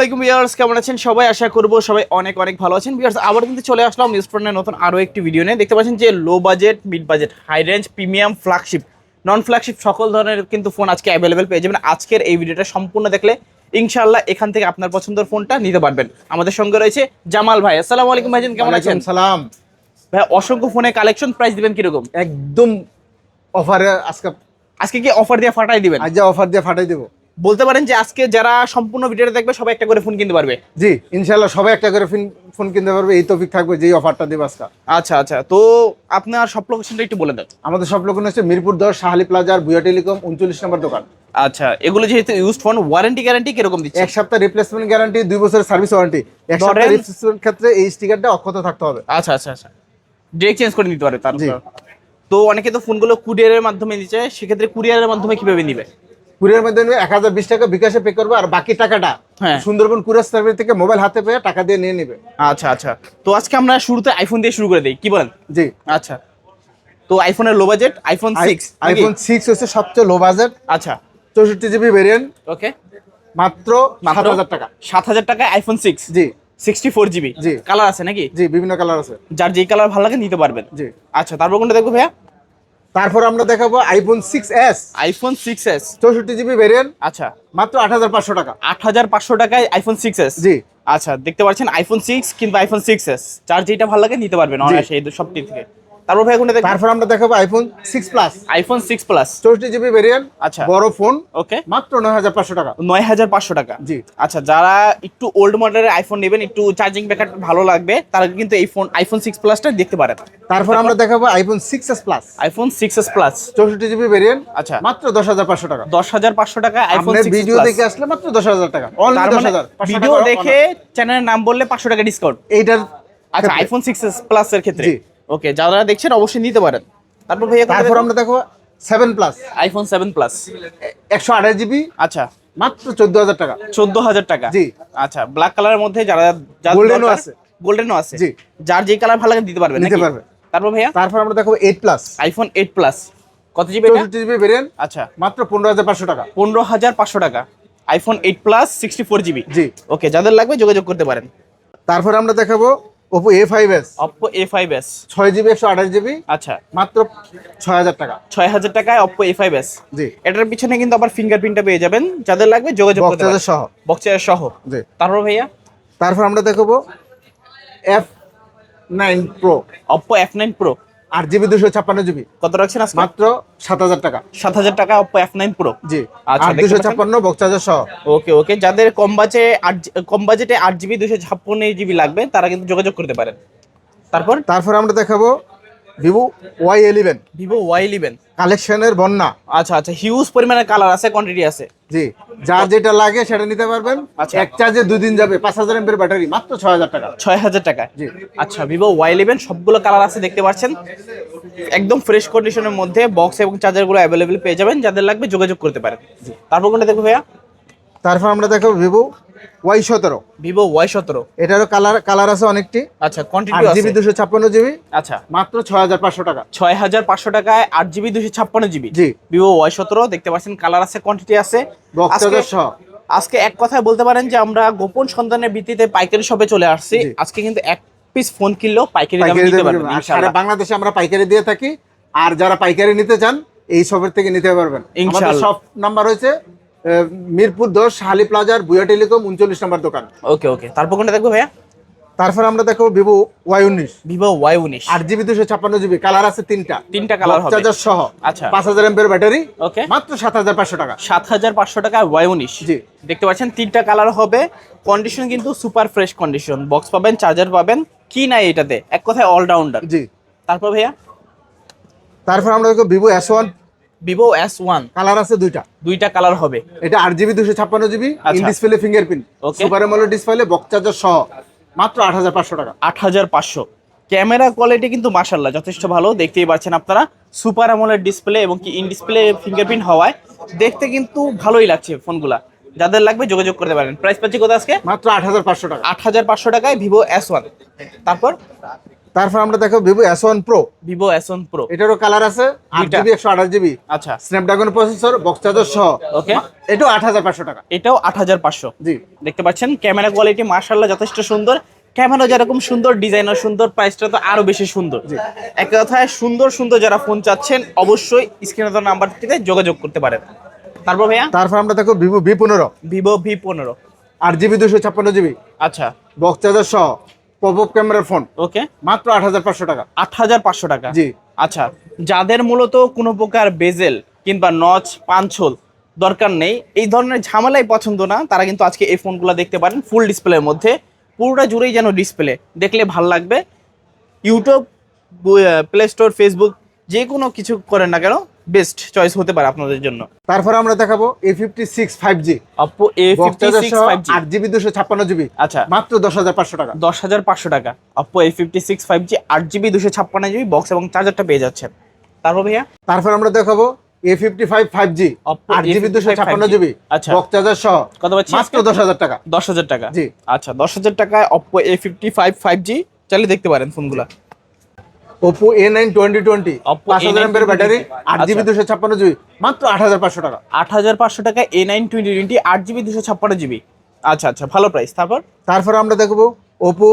আলাইকুম ভিউয়ার্স কেমন আছেন? সবাই আশা করব সবাই অনেক অনেক ভালো আছেন। ভিউয়ার্স আবার কিন্তু চলে আসলাম নিউজ নতুন আরও একটি ভিডিও নিয়ে। দেখতে পাচ্ছেন যে low budget mid budget high range premium flagship non flagship সকল ধরনের কিন্তু ফোন আজকে অ্যাভেলেবেল পেয়ে যাবেন। আজকের এই ভিডিওটা সম্পূর্ণ দেখলে ইনশাআল্লাহ এখান থেকে আপনার পছন্দের ফোনটা নিতে পারবেন। আমাদের সঙ্গে রয়েছে জামাল ভাই। আসসালামু আলাইকুম ভাইজান কেমন আছেন? সালাম। ভাই অসংখ্য ফোনে কালেকশন প্রাইস দিবেন কীরকম? একদম অফারে আজকে আজকে কি অফার দিয়ে ফাটাই দিবেন? আজ অফার দিয়ে ফাটাই দেবো। বলতে পারেন যে আজকে যারা সম্পূর্ণ ভিডিওটা দেখবে সবাই একটা করে ফোন কিনতে পারবে। জি ইনশাল্লাহ সবাই একটা করে ফিন- কিনতে পারবে। এই টপিক থাকবে যেই অফারটা দেবো আজকে। আচ্ছা আচ্ছা। তো আপনার সব লোকেশনটা একটু বলে দেন। আমাদের সব লোক হচ্ছে মিরপুর দশ শাহালি প্লাজার বুয়া টেলিকম উনচল্লিশ নম্বর দোকান। আচ্ছা এগুলো যেহেতু ইউজ ফোন ওয়ারেন্টি গ্যারান্টি কীরকম দিচ্ছে? এক সপ্তাহ রিপ্লেসমেন্ট গ্যারান্টি দুই বছরের সার্ভিস ওয়ারেন্টি এক সপ্তাহ রিপ্লেসমেন্ট ক্ষেত্রে এই স্টিকারটা অক্ষত থাকতে হবে। আচ্ছা আচ্ছা আচ্ছা। ডিরেক্ট চেঞ্জ করে নিতে পারে তার। তো অনেকে তো ফোনগুলো কুরিয়ারের মাধ্যমে দিচ্ছে সেক্ষেত্রে কুরিয়ারের মাধ্যমে কীভাবে নিবে? কুরিয়ার মাধ্যমে এক হাজার বিশ টাকা বিকাশে পে করবে আর বাকি টাকাটা হ্যাঁ। সুন্দরবন কুরিয়ার সার্ভিস থেকে মোবাইল হাতে পেয়ে টাকা দিয়ে নিয়ে নেবে। আচ্ছা আচ্ছা। তো আজকে আমরা শুরুতে আইফোন দিয়ে শুরু করে দিই। কি বলেন? জি। আচ্ছা। তো আইফোনের low budget iPhone six iPhone six হচ্ছে সবচেয়ে লো বাজেট আচ্ছা। চৌষট্টি জিবি ভেরিয়েন্ট ওকে। মাত্র সাত হাজার টাকা। সাত হাজার টাকায় আইফোন সিক্স জি। সিক্সটি ফোর জিবি জি। কালার আছে নাকি? জি বিভিন্ন কালার আছে। যার যেই কালার ভালো লাগে নিতে পারবেন। জি। আচ্ছা তারপর কোনটা দেখব ভাইয়া? তারপর আমরা দেখাবো iPhone six S iPhone six S চৌষট্টি জিবি ভেরিয়েন্ট আচ্ছা। মাত্র আট হাজার পাঁচশো টাকা। আট হাজার পাঁচশো টাকায় আইফোন সিক্স এস জি। আচ্ছা দেখতে পাচ্ছেন আইফোন সিক্স কিংবা আইফোন সিক্স এস যার যেটা ভালো লাগে নিতে পারবেন অনায়াসে এই সব থেকে। তারপর ভাই কোনটা তারপর আমরা দেখাবো iPhone six plus iPhone six plus চৌষট্টি জিবি ভেরিয়েন্ট আচ্ছা। বড় ফোন ওকে মাত্র নয় হাজার পাঁচশো টাকা। নয় হাজার পাঁচশো টাকা। জি। আচ্ছা যারা একটু ওল্ড মডেলের আইফোন নেবেন একটু চার্জিং ব্যাকআপ ভালো লাগবে তারা কিন্তু এই ফোন আইফোন সিক্স প্লাসটা দেখতে পারেন। তারপর আমরা দেখাবো iPhone six S plus iPhone six S plus চৌষট্টি জিবি ভেরিয়েন্ট আচ্ছা। মাত্র দশ হাজার পাঁচশো টাকা। দশ হাজার পাঁচশো টাকা আইফোন ভিডিও দেখে আসলে মাত্র দশ হাজার টাকা। অনলি তার দশ মানে হাজার ভিডিও দেখে চ্যানেলের নাম বললে পাঁচশো টাকা ডিসকাউন্ট এইটার আচ্ছা আইফোন সিক্স এস প্লাস এর ক্ষেত্রে। ওকে যারা দেখছেন অবশ্যই নিতে পারেন। তারপর ভাইয়া তারপর আমরা দেখো seven plus iPhone seven plus একশো আঠাশ জিবি আচ্ছা। মাত্র চোদ্দ হাজার টাকা। চোদ্দ হাজার টাকা। জি। আচ্ছা ব্ল্যাক কালারের মধ্যে যারা Golden ও আছে। গোল্ডেনও আছে। জি। যার যে কালার ভালো লাগে দিতে পারবে নিতে নাকি? পারবে। তারপর ভাইয়া? তারপর আমরা দেখো eight plus iPhone eight plus কত জিবি এটা? চৌষট্টি জিবি ভেরিয়েন্ট আচ্ছা। মাত্র পনেরো হাজার পাঁচশো টাকা। পনেরো হাজার পাঁচশো টাকা। IPhone eight plus sixty four GB জি। ওকে যাদের লাগবে যোগাযোগ করতে পারেন। তারপর আমরা দেখাবো Oppo A five S Oppo A five S ছয় জিবি একশো আঠাশ জিবি আচ্ছা। মাত্র ছয় হাজার টাকা। ছয় হাজার টাকায় Oppo A five S G. এটার পিছনে কিন্তু আবার ফিঙ্গারপ্রিন্টটা পেয়ে যাবেন। যাদের লাগবে যোগাযোগ করতে পারেন। সহ। বক্সের সহ। জি। তারপর ভাইয়া? তারপর আমরা দেখব F nine pro Oppo F nine pro আট জিবি দুশো ছাপ্পান্ন জিবি। কত রাখছেন আজকে? মাত্র সাত হাজার টাকা। সাত হাজার টাকা অপো এফ নাইন প্রো জি। আচ্ছা, দুশো ছাপ্পান্ন ছাপ্পান্ন বক্সাদের সহ। ওকে ওকে। যাদের কম বাজে আট কম বাজেটে আট জিবি দুশো ছাপ্পান্ন জিবি লাগবে তারা কিন্তু যোগাযোগ করতে পারেন। তারপর? তারপর আমরা দেখাবো Vivo Y eleven Vivo Y eleven কালেকশনের বন্যা। আচ্ছা আচ্ছা হিউজ পরিমাণে কালার আছে কোয়ান্টিটি আছে। জি যার যেটা লাগে সেটা নিতে পারবেন। আচ্ছা। এক চার্জে দুই দিন যাবে পাঁচ হাজার এমপের ব্যাটারি মাত্র ছয় হাজার টাকা। ছয় হাজার টাকা। জি। আচ্ছা ভিভো ওয়াই ইলেভেন সবগুলো কালার আছে দেখতে পাচ্ছেন। একদম ফ্রেশ কন্ডিশনের মধ্যে বক্স এবং চার্জারগুলো অ্যাভেলেবেল পেয়ে যাবেন। যাদের লাগবে যোগাযোগ করতে পারেন। তারপর কোনটা দেখব ভাইয়া? তারপর আমরা দেখাবো ভিভো ওয়াই সতেরো। ভিভো ওয়াই সতেরো। এটারও কালার কালার আছে অনেকটি। আচ্ছা কোয়ান্টিটি জিবি দুশো ছাপ্পান্ন জিবি। আচ্ছা। মাত্র ছয় হাজার পাঁচশো টাকা। ছয় হাজার পাঁচশো টাকায় আট জিবি দুশো ছাপ্পান্ন জিবি। জি। ভিভো ওয়াই সতেরো দেখতে পাচ্ছেন কালার আছে কোয়ান্টিটি আছে। আজকে- সহ। আজকে এক কথায় বলতে পারেন যে আমরা গোপন সন্ধানের ভিত্তিতে পাইকারি শপে চলে আসছি। আজকে কিন্তু এক পিস ফোন কিনলেও পাইকারি দামে নিতে পারবেন ইনশাআল্লাহ। বাংলাদেশে আমরা পাইকারি দিয়ে থাকি। আর যারা পাইকারি নিতে চান এই শপের থেকে নিতে পারবেন। ইনশাআল্লাহ। শপ নাম্বার হয়েছে মিরপুর দশ হালি প্লাজার বুয়া টেলিকম উনচল্লিশ নম্বর দোকান। ওকে ওকে। তারপর কোনটা দেখব ভাইয়া? তারপর আমরা দেখো ভিভো ওয়াই উনিশ। ভিভো ওয়াই উনিশ। আট জিবি দুশো ছাপ্পান্ন জিবি কালার আছে তিনটা। তিনটা কালার চার্জার সহ। আচ্ছা। পাঁচ হাজার এমপের ব্যাটারি ওকে। মাত্র সাত হাজার পাঁচশো টাকা। সাত হাজার পাঁচশো টাকা ওয়াই উনিশ। জি। দেখতে পাচ্ছেন তিনটা কালার হবে। কন্ডিশন কিন্তু সুপার ফ্রেশ কন্ডিশন বক্স পাবেন চার্জার পাবেন কি নাই এটাতে। এক কথায় অলরাউন্ডার জি। তারপর ভাইয়া? তারপর আমরা দেখো Vivo S one Vivo S one colour আছে দুইটা। দুইটা কালার হবে। এটা আট জিবি দুশো ছাপ্পান্ন GB in. Display fingerprint super AMOLED display box charger সহ মাত্র আট হাজার পাঁচশো টাকা। আট হাজার পাঁচশো। ক্যামেরা কোয়ালিটি কিন্তু মাসাল্লাহ যথেষ্ট ভালো। দেখতেই পাচ্ছেন আপনারা সুপার অ্যামোলেড ডিসপ্লে এবং কি ইন ডিসপ্লে ফিঙ্গারপ্রিন্ট হওয়ায়। দেখতে কিন্তু ভালোই লাগছে ফোনগুলা। যাদের লাগবে যোগাযোগ করতে পারেন। প্রাইস পাচ্ছি কত আজকে? মাত্র আট হাজার পাঁচশো টাকা। আট হাজার পাঁচশো টাকায় ভিভো এস ওয়ান তারপর? তারপর আমরা দেখো Vivo S one pro Vivo S one pro এটারও কালার আছে আট জিবি একশো আঠাশ জিবি আচ্ছা। স্ন্যাপড্রাগন প্রসেসর বক্স চার্জার সহ। Okay. এটাও আট হাজার পাঁচশো টাকা। এটাও আট হাজার পাঁচশো। জি। দেখতে পাচ্ছেন ক্যামেরা কোয়ালিটি মার্শাল্লাহ যথেষ্ট সুন্দর। ক্যামেরা যেরকম সুন্দর ডিজাইনার সুন্দর প্রাইসটা তো আরও বেশি সুন্দর। এক কথায় সুন্দর সুন্দর যারা ফোন চাচ্ছেন অবশ্যই স্ক্রিনে তো নাম্বারটিতে যোগাযোগ করতে পারেন। তারপর ভাইয়া? তারপর আমরা দেখো ভিভো ভি পনেরো। ভিভো ভি পনেরো। আট জিবি দুশো ছাপ্পান্ন জিবি আচ্ছা। বক্স চার্জার সহ। পপ আপ ক্যামেরার ফোন। ওকে। মাত্র আট হাজার পাঁচশো টাকা। আট হাজার পাঁচশো টাকা? জি। আচ্ছা যাদের মূলত কোনো প্রকার বেজেল কিংবা নচ পাঞ্ছল দরকার নেই এই ধরনের ঝামেলাই পছন্দ না তারা কিন্তু আজকে এই ফোনগুলো দেখতে পারেন ফুল ডিসপ্লের মধ্যে। পুরোটা জুড়েই যেন ডিসপ্লে দেখলে ভালো লাগবে। ইউটিউব প্লে স্টোর ফেসবুক যে কোনো কিছু করেন না কেন বেস্ট চয়েস হতে পারে আপনাদের জন্য। তারপর আমরা দেখাবো A fifty six five G Oppo A box fifty six five G আট জিবি দুশো ছাপ্পান্ন জিবি আচ্ছা। মাত্র দশ হাজার পাঁচশো টাকা। দশ হাজার পাঁচশো টাকা। Oppo A fifty six five G আট জিবি দুশো ছাপ্পান্ন জিবি বক্স এবং চার্জারটা পেয়ে যাচ্ছেন। তারপর ভাইয়া? তারপর আমরা দেখাবো A fifty five five G Oppo আট জিবি দুশো 55 ছাপ্পান্ন জিবি আচ্ছা। বক্স চার্জার সহ কত পাচ্ছি মাত্র? দশ হাজার টাকা। দশ হাজার টাকা। জি। আচ্ছা দশ হাজার টাকায় Oppo A fifty five five G চালিয়ে দেখতে পারেন ফোনগুলো Oppo A nine twenty twenty Oppo পাঁচ হাজার A9 এমপের ব্যাটারি আট আচ্ছা। জিবি দুশো ছাপ্পান্ন জিবি মাত্র আট হাজার পাঁচশো টাকা। আট হাজার পাঁচশো টাকা এ নাইন টোয়েন্টি টোয়েন্টি আট জিবি দুশো ছাপ্পান্ন জিবি আচ্ছা আচ্ছা ভালো প্রাইস তারপর? তারপর আমরা দেখব Oppo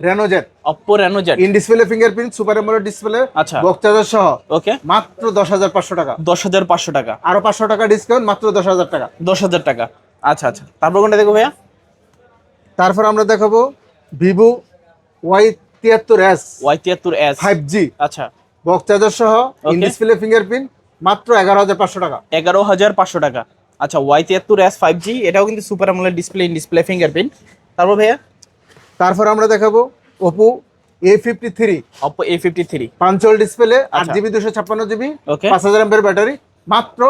Reno Z Oppo Reno Z in display fingerprint super AMOLED display আচ্ছা। বক্স চার্জার সহ। ওকে মাত্র দশ হাজার পাঁচশো টাকা। দশ হাজার পাঁচশো টাকা। আরও পাঁচশো টাকা ডিসকাউন্ট মাত্র দশ হাজার টাকা। দশ হাজার টাকা। আচ্ছা আচ্ছা। তারপর কোনটা দেখো ভাইয়া? তারপর আমরা দেখাবো ভিভো ওয়াই তিয়াত্তর এস ওয়াই তিয়াত্তর এস ফাইভ জি আচ্ছা। বক্স চার্জার সহ ইন ডিসপ্লে ফিঙ্গারপ্রিন্ট মাত্র এগারো হাজার পাঁচশো টাকা। এগারো হাজার পাঁচশো টাকা। আচ্ছা ওয়াই তিয়াত্তর এস ফাইভ জি এটাও কিন্তু সুপার আমলের ডিসপ্লে ইন ডিসপ্লে ফিঙ্গারপ্রিন্ট তারপর ভাইয়া? তারপর আমরা দেখাবো Oppo A fifty three Oppo A fifty three punch hole display আট আচ্ছা। জিবি দুশো ছাপ্পান্ন জিবি. পাঁচ হাজার এমপের ব্যাটারি মাত্র?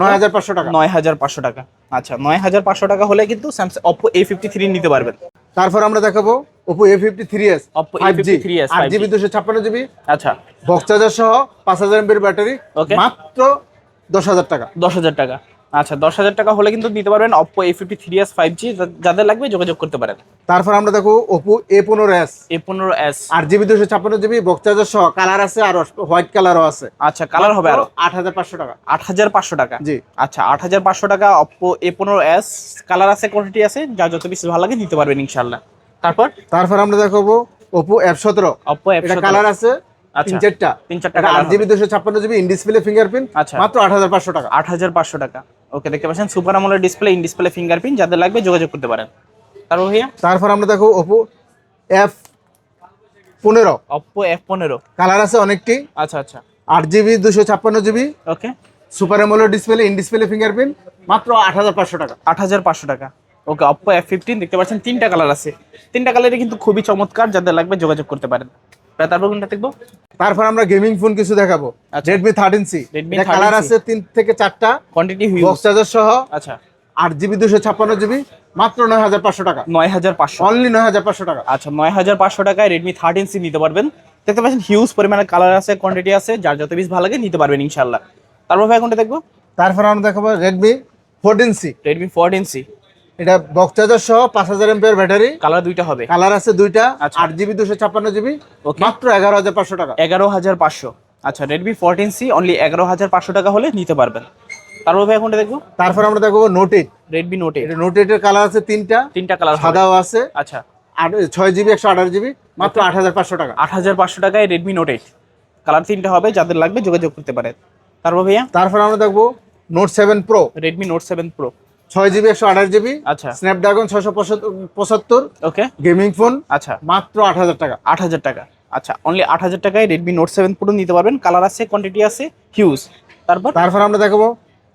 নয় হাজার পাঁচশো টাকা। নয় হাজার পাঁচশো টাকা। আচ্ছা নয় হাজার পাঁচশো টাকা হলে কিন্তু Samsung Oppo A fifty three নিতে পারবেন। তারপর আমরা দেখাবো Oppo A fifty three S Oppo five G A53s আট জিবি দুশো ছাপ্পান্ন জিবি আচ্ছা। বক্স চার্জার সহ পাঁচ হাজার এমবির ব্যাটারি ওকে মাত্র দশ হাজার টাকা। দশ হাজার টাকা। আচ্ছা দশ হাজার টাকা হলে কিন্তু নিতে পারবেন Oppo A fifty three S five G যাদের লাগবে যোগাযোগ করতে পারেন। তারপর আমরা দেখো ওপো এ পনেরো এস এ পনেরো এস আট জিবি দুশো ছাপ্পান্ন জিবি বক্স চার্জার সহ কালার আছে আর হোয়াইট কালারও আছে। আচ্ছা কালার হবে আরও? আট হাজার পাঁচশো টাকা। আট হাজার পাঁচশো টাকা? জি। আচ্ছা আট হাজার পাঁচশো টাকা অপো এ পনেরো এস কালার আছে কোয়ান্টিটি আছে যা যত বেশি ভালো লাগে নিতে পারবেন ইনশাল্লাহ তারপর? তারপর আমরা দেখাবো ওপো এফ সতেরো। অপো এফ কালার আছে তিন আচ্ছা। চারটা। তিন চারটা আট জিবি দুশো ছাপ্পান্ন জিবি ইন ডিসপ্লে ফিঙ্গারপ্রিন্ট আচ্ছা। মাত্র আট হাজার পাঁচশো টাকা। আট হাজার পাঁচশো টাকা। ওকে দেখতে পাচ্ছেন? সুপার আমলের ডিসপ্লে ইন ডিসপ্লে ফিঙ্গারপ্রিন্ট যাদের লাগবে যোগাযোগ করতে পারেন। তারপর ভাইয়া? তারপর আমরা দেখো ওপো এফ পনেরো। অপো এফ পনেরো। কালার আছে অনেকটি। আচ্ছা আচ্ছা। আট জিবি দুশো ছাপ্পান্ন GB. Okay super AMOLED display in display fingerprint মাত্র আট হাজার পাঁচশো টাকা। আট হাজার পাঁচশো টাকা। ওকে অপো এফ ফিফটিন দেখতে পাচ্ছেন? তিনটা কালার আছে। তিনটা কালারই কিন্তু খুবই চমৎকার। যাদের লাগবে যোগাযোগ করতে পারেন। তারপর কোনটা দেখব? তারপর আমরা গেমিং ফোন কিছু দেখাবো। আচ্ছা। Redmi thirteen C Redmi colour আছে তিন থেকে চারটা। কোয়ান্টিটি বক্স চার্জার সহ। আচ্ছা। আট জিবি দুশো ছাপ্পান্ন জিবি মাত্র নয় হাজার পাঁচশো টাকা। নয় হাজার পাঁচশো। অনলি নয় হাজার পাঁচশো টাকা। আচ্ছা নয় হাজার পাঁচশো টাকায় রেডমি থার্টিন সি নিতে পারবেন। দেখতে পাচ্ছেন হিউজ পরিমাণে কালার আছে কোয়ান্টিটি আছে যার যত বেশি ভালো লাগে নিতে পারবেন ইনশাল্লাহ তারপর ভাই কোনটা দেখব? তারপর আমরা দেখাবো সি রেডমি ফোরটিন সি এটা বক্স চার্জার সহ পাঁচ হাজার এমপের ব্যাটারি কালার দুইটা হবে। কালার আছে দুইটা আচ্ছা। আট জিবি দুশো ছাপ্পান্ন জিবি. মাত্র এগারো হাজার পাঁচশো টাকা। এগারো হাজার পাঁচশো। আচ্ছা রেডমি ফোরটিন সি অনলি এগারো হাজার পাঁচশো টাকা হলে নিতে পারবেন। তারপর ভাই কোনটা দেখব? তারপর আমরা দেখব note eight Redmi note eight note এইটের কালার আছে তিনটা। তিনটা কালার সাদাও আছে। আচ্ছা। আট ছয় জিবি একশো আঠাশ জিবি মাত্র আট হাজার পাঁচশো টাকা। আট হাজার পাঁচশো টাকায় রেডমি নোট এইট কালার তিনটা হবে যাদের লাগবে যোগাযোগ করতে পারেন। তারপর ভাইয়া? তারপর আমরা দেখব note seven pro Redmi note seven pro ছয় জিবি একশো আঠাশ জিবি আচ্ছা। স্ন্যাপড্রাগন ছশো পঁচাত্তর ওকে গেমিং ফোন আচ্ছা। মাত্র আট হাজার টাকা। আট হাজার টাকা। আচ্ছা অনলি আট হাজার টাকায় রেডমি নোট সেভেন প্রো নিতে পারবেন। কালার আছে কোয়ান্টিটি আছে হিউজ তারপর? তারপর আমরা দেখাবো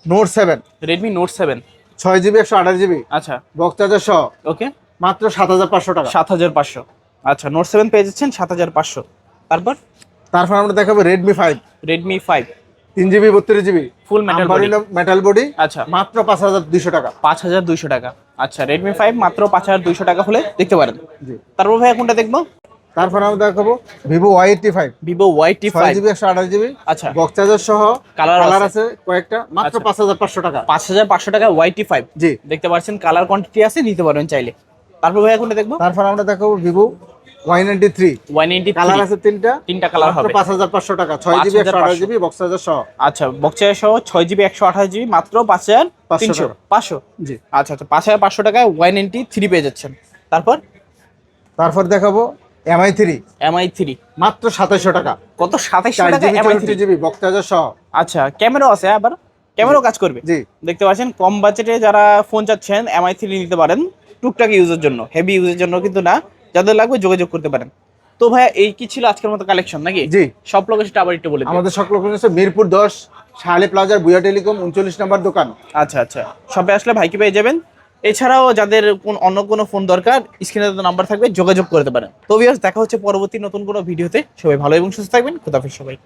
note seven Redmi note seven ছয় জিবি একশো আঠাশ জিবি। আচ্ছা। বক্স চার্জার সহ। ওকে মাত্র সাত হাজার পাঁচশো টাকা। সাত হাজার পাঁচশো। আচ্ছা নোট সেভেন পেয়ে যাচ্ছেন সাত হাজার পাঁচশো। তারপর? তারপর আমরা দেখাবো রেডমি ফাইভ রেডমি ফাইভ তিন জিবি বত্রিশ GB full metal body metal body আচ্ছা। মাত্র পাঁচ হাজার দুইশো টাকা। পাঁচ হাজার দুইশো টাকা। আচ্ছা রেডমি ফাইভ মাত্র পাঁচ হাজার দুইশো টাকা হলে দেখতে পারেন। তারপর ভাই কোনটা দেখব? তারপর আমরা দেখাবো Vivo Y eighty five Vivo Y T ছয় ফাইভ জিবি একশো আঠাশ জিবি আচ্ছা। বক্স চার্জার সহ কালার আছে। আছে কয়েকটা মাত্র আচ্ছা। পাঁচ হাজার পাঁচশো টাকা। পাঁচ হাজার পাঁচশো টাকা ওয়াই টি ফাইভ জি। দেখতে পাচ্ছেন কালার কোয়ান্টিটি আছে নিতে পারবেন চাইলে। তারপর ভাই কোনটা দেখব? তারপর আমরা দেখাবো Vivo Y ninety three. Y ninety colour আছে তিনটা? তিনটা কালার হবে। টাকা। জিবি 5,500 জিবি বক্স চার্জার সহ। আচ্ছা সহ জিবি একশো আঠাশ জিবি মাত্র পাঁচ হাজার 500 পাঁচশো? জি। আচ্ছা আচ্ছা পাঁচ হাজার পাঁচশো টাকায় থ্রি পেয়ে যাচ্ছেন। তারপর? তারপর দেখাবো এমআই থ্রি। MI three. মাত্র সাতাইশশো টাকা। কত সাতাইশশো টাকা এমআই চৌষট্টি জিবি বক্স চার্জার সহ। আচ্ছা ক্যামেরাও আছে আবার। ক্যামেরাও কাজ করবে। জি। দেখতে পাচ্ছেন কম বাজেটে যারা ফোন চাচ্ছেন এমআই থ্রি নিতে পারেন। টুকটাক ইউজের জন্য হেভি ইউজের জন্য কিন্তু না। যাদের লাগবে যোগাযোগ করতে পারেন। তো ভাইয়া এই কি ছিল আজকের মতো কালেকশন নাকি? জি। সব লোকেশনটা আবার একটু বলে আমাদের সব লোকেশন হচ্ছে মিরপুর দশ শাহালি প্লাজার বুয়া টেলিকম উনচল্লিশ নম্বর দোকান। আচ্ছা আচ্ছা। সবে আসলে ভাইকে পেয়ে যাবেন। এছাড়াও যাদের কোন অন্য কোনো ফোন দরকার স্ক্রিনে নাম্বার থাকবে যোগাযোগ করতে পারেন। তো ভিউয়ার্স দেখা হচ্ছে পরবর্তী নতুন কোনো ভিডিওতে। সবাই ভালো এবং সুস্থ থাকবেন। খুদাফিজ সবাই